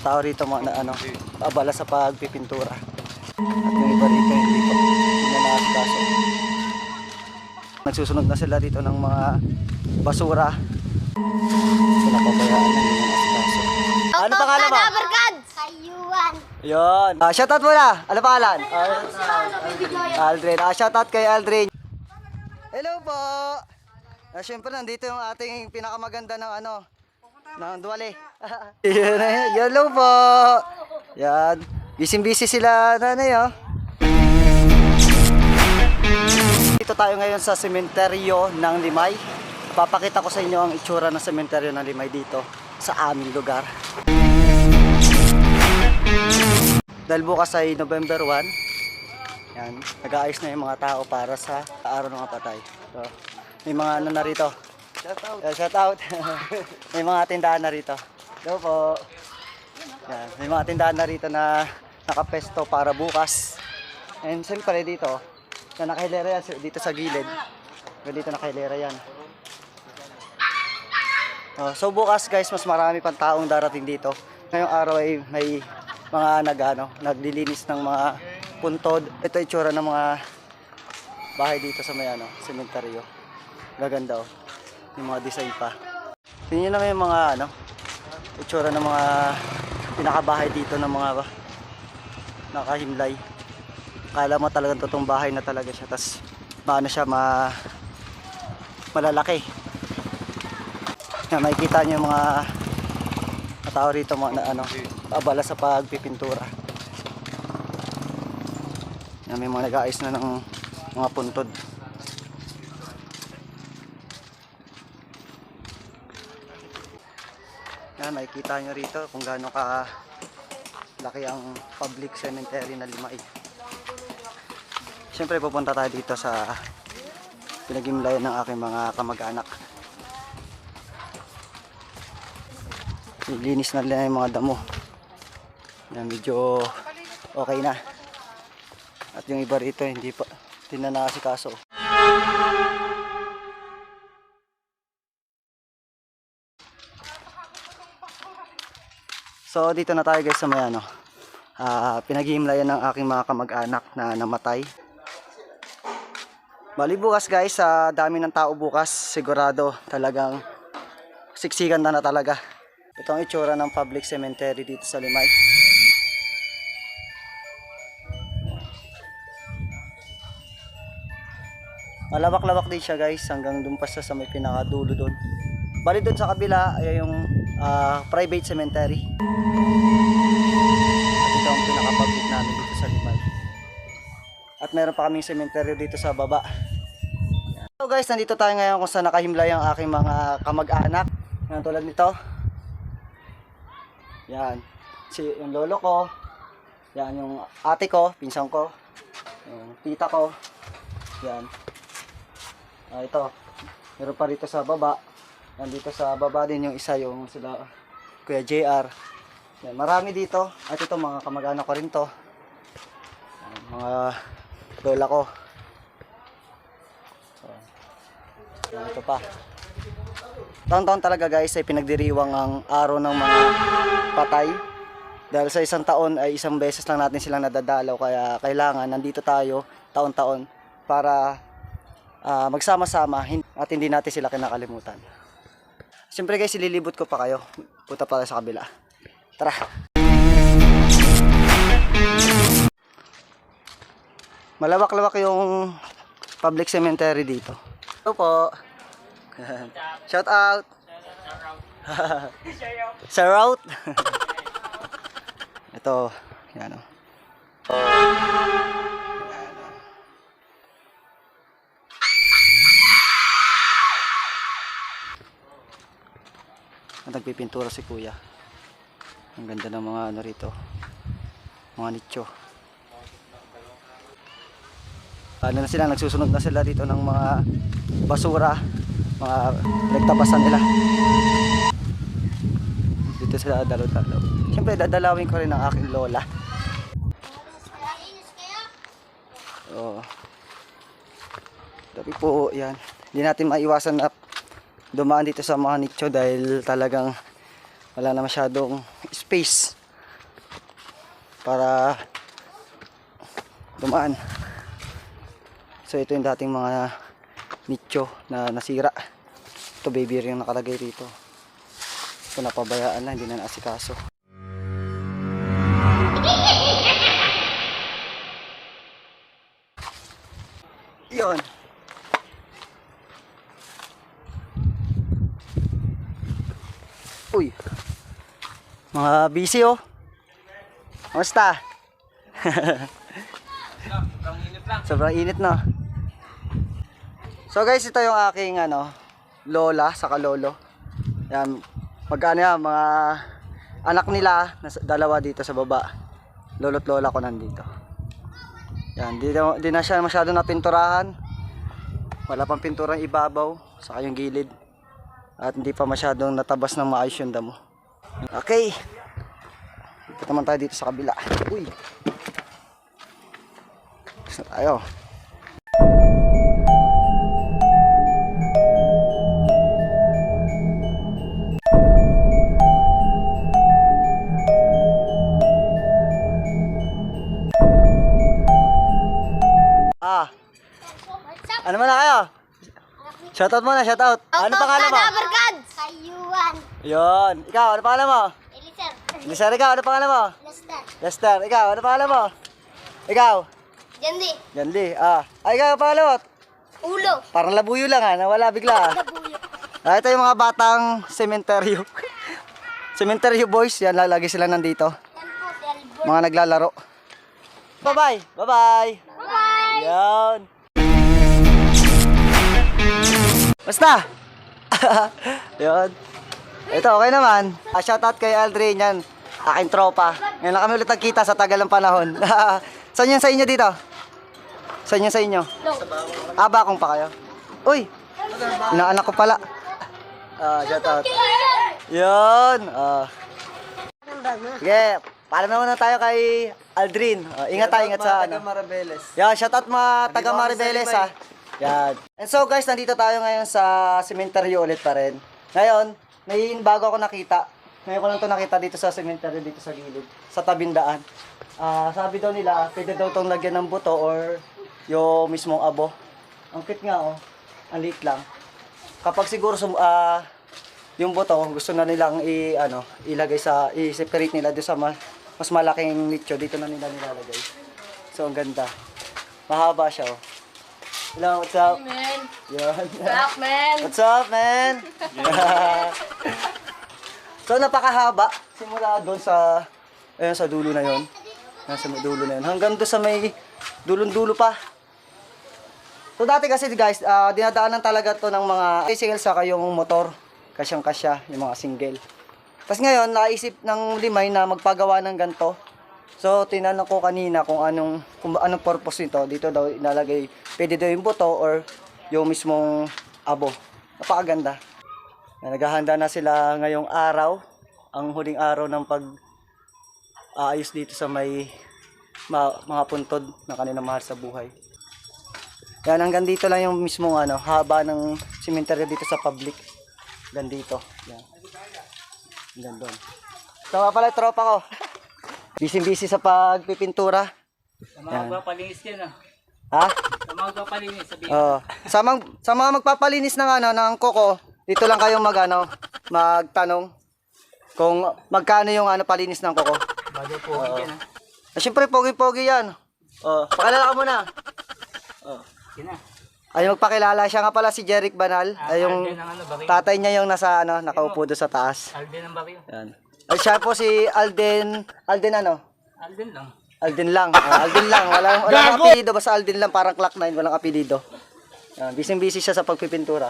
tao rito mga na, ano, abala sa pagpipintura. At yung iba rito hindi pa hindi na nakasikaso. Nagsusunog na sila dito ng mga basura. Sila pabayaan na na nakasikaso. Ano pangalan mo? Sayuan. Yun. Ah, shoutout muna. Ano pangalan? Aldrin. Ah, shoutout kay Aldrin. Hello po. Ah, Siyempre, nandito yung ating pinakamaganda ng ano, ng Duwale. Yan eh. Hello po. Yan. Busy-busy sila, nanay, oh. Dito tayo ngayon sa sementeryo ng Limay. Papakita ko sa inyo ang itsura ng sementeryo ng Limay dito sa aming lugar. Dahil bukas ay November 1, yan, nag-aayos na yung mga tao para sa araw ng patay. So, may mga ano na rito. Shout out. shout out. may mga tindahan na rito. Hello po. Yan, may mga tindahan na rito na nakapesto para bukas. And siyempre dito, na nakahilera yan dito sa gilid. Dito nakahilera yan. Oh, so bukas guys, mas marami pang taong darating dito. Ngayong araw ay may mga nagano, naglilinis ng mga puntod. Ito itsura ng mga bahay dito sa may ano, sementeryo. Gaganda oh. Yung mga design pa. Tingnan naman yung mga ano, itsura ng mga pinakabahay dito ng mga nakahimlay. Kala mo talagang totoong bahay na talaga siya. Tapos maano siya, ma malalaki. Yan, makikita niyo yung mga tao rito mga na, ano, abala sa pagpipintura. Yan, may mga nag-aayos na ng mga puntod. Yan, makikita nyo rito kung gaano ka laki ang public cemetery na Limay. Siyempre pupunta tayo dito sa pinagimlayan ng aking mga kamag-anak. Nilinis na nila yung mga damo. Yan, medyo okay na. At yung iba rito, hindi pa, hindi na nakasikaso. So, dito na tayo guys sa may ano, ah, pinaghihimlayan ng aking mga kamag-anak na namatay. Bali bukas guys, sa dami ng tao bukas, sigurado talagang siksikan na na talaga. Ito ang itsura ng public cemetery dito sa Limay. Malawak-lawak din siya guys hanggang dun pa sa may pinakadulo doon. Bali doon sa kabila ay yung ah, private cemetery. At ito ang pinaka-public namin dito sa Limay. At meron pa kaming cemetery dito sa baba. So guys, nandito tayo ngayon kung saan nakahimlay ang aking mga kamag-anak. Yan tulad nito. Yan. Si yung lolo ko. Yan yung ate ko, pinsan ko. Yung tita ko. Yan. Ah, ito. Meron pa rito sa baba. Nandito sa baba din yung isa yung sila Kuya JR. Yan, marami dito. At ito mga kamag-anak ko rin to. Yan, mga lola ko. So, yan, ito pa. Taon-taon talaga guys ay pinagdiriwang ang araw ng mga patay. Dahil sa isang taon ay isang beses lang natin silang nadadalaw kaya kailangan nandito tayo taon-taon para ah, magsama-sama at hindi natin sila kinakalimutan. Siyempre guys, ililibot ko pa kayo. Punta pa tayo sa kabila. Tara! Malawak-lawak yung public cemetery dito. Ito po. Shout out. Shout out. Ito, yan o. Nagpipintura si kuya. Ang ganda ng mga ano rito. Mga nicho. Ano na sila, nagsusunod na sila dito ng mga basura, mga nagtapasan nila. Dito sila dalaw-dalaw. Siyempre, dadalawin ko rin ang aking lola. Oo. Tapi po, yan. Hindi natin maiwasan na dumaan dito sa mga nicho dahil talagang wala na masyadong space para dumaan. So ito yung dating mga nicho na nasira. Ito baby ring nakalagay rito. Ito napabayaan na, hindi na naasikaso. Mga busy oh. Kamusta? Sobrang init na. So guys, ito yung aking ano, lola sa kalolo. Yan, magkano yan, mga anak nila, nasa, dalawa dito sa baba. Lolo't lola ko nandito. Yan, di, na- di na siya masyado napinturahan. Wala pang pinturang ibabaw, saka yung gilid. At hindi pa masyadong natabas ng maayos yung damo. Okay. Ikot naman tayo dito sa kabila. Uy. Gusto tayo. Ah, ano man na kayo? Shoutout muna, shoutout. Ano pangalan mo? Abergads! Kayuan. Yon. Ikaw, ano pangalan mo? Eliser. Lisa, ikaw, ano pangalan mo? Lester. Lester, ikaw, ano pangalan mo? Ikaw, Jandi. Gandhi. Ah, ay ikaw, ano pangalan mo? Ulo. Parang labuyo lang ha, nawala bigla ah. Ah, ito yung mga batang sementeryo. sementeryo boys, yan lalagi sila nandito. Mga naglalaro. Bye-bye. Bye-bye. Bye! Yan. Basta. Yan. Ito, okay naman. Ah, shoutout kay Aldrin yan. Aking tropa. Ngayon lang kami ulit nagkita sa tagal ng panahon. Saan yan sa inyo dito? Saan yan sa inyo? Ah, bakong pa kayo? Uy! Inaanak ko pala. Ah, shoutout. Yun. Ah. Sige, paalam naman na tayo kay Aldrin. Ah, ingat tayo, ingat sa ano. Marabeles. Yan, shoutout mga taga Maribeles ha. Yan. And so guys, nandito tayo ngayon sa cemetery ulit pa rin. Ngayon, may bago ako nakita. Ngayon ko lang to nakita dito sa cemetery dito sa gilid, sa tabing daan. Ah, sabi daw nila, pwede daw tong lagyan ng buto or yung mismong abo. Ang cute nga oh. Ang liit lang. Kapag siguro sum, ah, yung buto gusto na nilang i ano, ilagay sa i-separate nila doon sa ma- mas malaking nicho dito na nila nilalagay. So ang ganda. Mahaba siya oh. Hello, what's up? Man. Yun. Rock, man. What's up, man? Yeah. so napakahaba simula doon sa ayun sa dulo na yon. Nasa may dulo na yun. Hanggang doon sa may dulong-dulo pa. So dati kasi guys, ah, dinadaanan talaga to ng mga single saka yung motor. Kasyang-kasya, yung mga single. Tapos ngayon, naisip ng limay na magpagawa ng ganto. So, tinanong ko kanina kung anong kung anong purpose nito. Dito daw inalagay, pwede daw yung buto or yung mismong abo. Napakaganda. Na naghahanda na sila ngayong araw, ang huling araw ng pag aayos dito sa may ma- mga puntod na kanilang mahal sa buhay. Yan, hanggang dito lang yung mismong ano, haba ng cemetery dito sa public. Hanggang dito. Yan. Hanggang doon. Nga pala, tropa ko. Busy-busy sa pagpipintura. Sa mga magpapalinis yan ah. Ha? Sa mga magpapalinis, sabihin. Oo. sa, mga, sa mga magpapalinis ng ano, ng koko, dito lang kayong mag, ano, magtanong kung magkano yung ano palinis ng koko. Bago po, yan ah. Ah, Siyempre, pogi-pogi yan. Oh, pakilala ka muna. Oh. Ah. Ay, magpakilala siya nga pala si Jeric Banal. Ay, yung ano, tatay niya yung nasa ano, nakaupo doon sa taas. Alden ang baril. Yan. Ay, siya po si Alden, Alden ano? Alden lang. Alden lang. Ah, Alden lang. Walang, walang apelido. Basta Alden lang. Parang clock 9. Walang apelido. Yan. Busy-busy siya sa pagpipintura.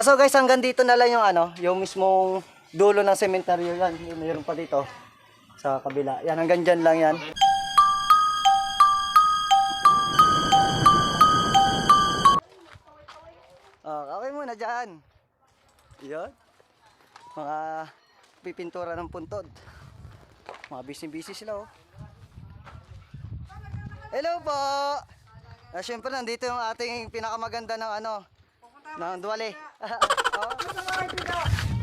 So guys, hanggang dito na lang yung ano, yung mismong dulo ng sementeryo yan. Yung Mayroon pa dito sa kabila. Yan, hanggang dyan lang yan. Oh, okay muna dyan. Yan. Mga pipintura ng puntod. Mga busy-busy sila oh. Hello po! Ah, syempre nandito yung ating pinakamaganda ng ano, ng Duwale. oh.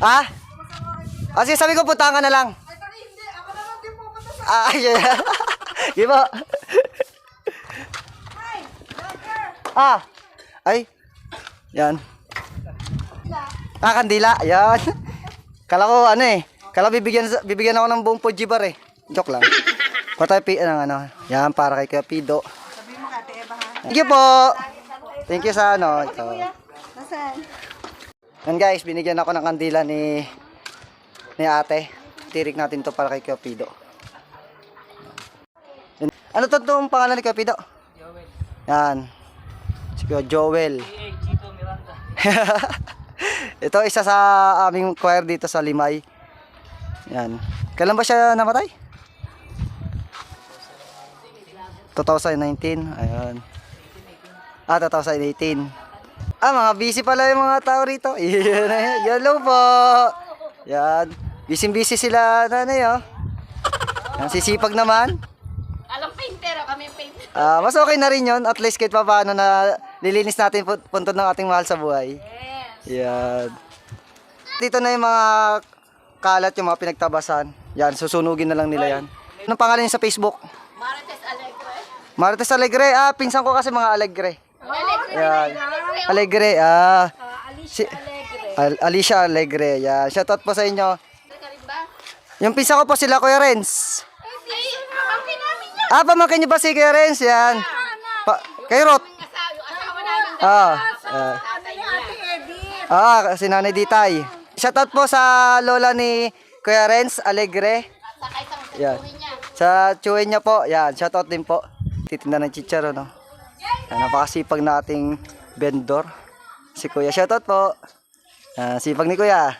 Ah? Kasi sabi ko punta ka na lang. Ah, yeah. Di ba? Ah. Ay. Yan. Ah, kandila. Yan. Kala ko ano eh. Kala bibigyan bibigyan ako ng buong Fuji bar eh. Joke lang. Patay pi ano, ano. Yan para kay Kuya Pido. Thank you po. Thank you sa ano. Ito. Yan guys, binigyan ako ng kandila ni ni ate. Tirik natin to para kay Kuya Pido. Ano to itong pangalan ni Kuya Pido? Yan. Si Kuya Joel. Eh, Chito Miranda. Ito isa sa aming choir dito sa Limay. Yan. Kailan ba siya namatay? 2019. Ayun. Ah, 2018. Ah, mga busy pala yung mga tao rito. Yan, Hello po. Yan. Busy-busy sila nanay, oh. Yan, sisipag naman. Alam painter, kami painter. Ah, mas okay na rin yon At least kahit pa paano na lilinis natin pu- puntod ng ating mahal sa buhay. Yan. Dito na yung mga kalat, yung mga pinagtabasan. Yan, susunugin na lang nila yan. Anong pangalan niyo sa Facebook? Marites Alegre. Marites Alegre. Ah, pinsan ko kasi mga Alegre. Alegre. Yan. Alegre, ah. Si, Alegre. Al- Alicia Alegre. Yan. Shoutout po sa inyo. Yung pinsan ko po sila, Kuya Renz. Ah, pamangkin niyo ba si Kuya Renz? Yan. Pa, kay namin. Ah. ah. Ah, si Nanay Ditay. Shoutout po sa lola ni Kuya Renz Alegre. Yan. Sa tsuhin niya po. Yan, shoutout din po. Titinda ng chicharo, no? Yan, napakasipag na ating vendor. Si Kuya, shoutout po. Ah, sipag ni Kuya.